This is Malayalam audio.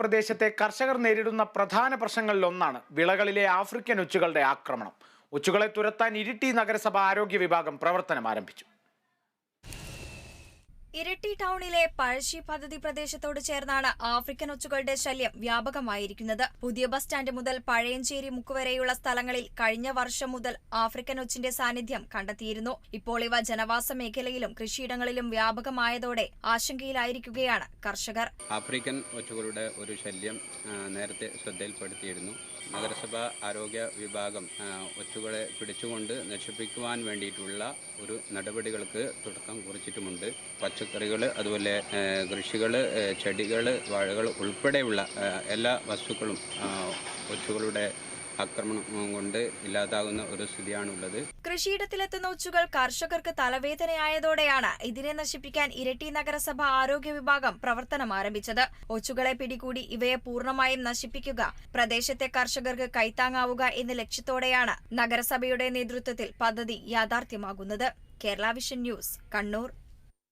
പ്രദേശത്തെ കർഷകർ നേരിടുന്ന പ്രധാന പ്രശ്നങ്ങളിലൊന്നാണ് വിളകളിലെ ആഫ്രിക്കൻ ഒച്ചുകളുടെ ആക്രമണം. ഒച്ചുകളെ തുരത്താൻ ഇരിട്ടി നഗരസഭ ആരോഗ്യ വിഭാഗം പ്രവർത്തനം ആരംഭിച്ചു. ഇരിട്ടി ടൗണിലെ പഴശ്ശി പദ്ധതി പ്രദേശത്തോട് ചേർന്നാണ് ആഫ്രിക്കൻ ഒച്ചുകളുടെ ശല്യം വ്യാപകമായിരിക്കുന്നത്. പുതിയ ബസ് സ്റ്റാൻഡ് മുതൽ പഴയഞ്ചേരി മുക്കുവരെയുള്ള സ്ഥലങ്ങളിൽ കഴിഞ്ഞ വർഷം മുതൽ ആഫ്രിക്കൻ ഒച്ചിന്റെ സാന്നിധ്യം കണ്ടെത്തിയിരുന്നു. ഇപ്പോൾ ഇവ ജനവാസ മേഖലയിലും കൃഷിയിടങ്ങളിലും വ്യാപകമായതോടെ ആശങ്കയിലായിരിക്കുകയാണ് കർഷകർ. ആഫ്രിക്കൻ ഒച്ചുകളുടെ ഒരു ശല്യം നേരത്തെ ശ്രദ്ധയിൽപ്പെടുത്തിയിരുന്നു. നഗരസഭ ആരോഗ്യ വിഭാഗം ഒച്ചുകളെ പിടിച്ചുകൊണ്ട് നശിപ്പിക്കുവാൻ വേണ്ടിയിട്ടുള്ള ഒരു നടപടികൾക്ക് തുടക്കം കുറിച്ചിട്ടുമുണ്ട്. പച്ചക്കറികൾ അതുപോലെ കൃഷികൾ ചെടികൾ വാഴകൾ ഉൾപ്പെടെയുള്ള എല്ലാ വസ്തുക്കളും കൊച്ചുകളുടെ ആക്രമണം കൊണ്ട് ഇല്ലാതാകുന്ന ഒരു സ്ഥിതിയാണുള്ളത്. കൃഷിയിടത്തിലെത്തുന്ന ഒച്ചുകൾ കർഷകർക്ക് തലവേദനയായതോടെയാണ് ഇതിനെ നശിപ്പിക്കാൻ ഇരട്ടി നഗരസഭ ആരോഗ്യ വിഭാഗം പ്രവർത്തനം ആരംഭിച്ചത്. ഒച്ചുകളെ പിടികൂടി ഇവയെ പൂർണമായും നശിപ്പിക്കുക പ്രദേശത്തെ കർഷകർക്ക് കൈത്താങ്ങാവുക എന്ന ലക്ഷ്യത്തോടെയാണ് നഗരസഭയുടെ നേതൃത്വത്തിൽ പദ്ധതി യാഥാർത്ഥ്യമാകുന്നത്. Kerala vision news Kannur.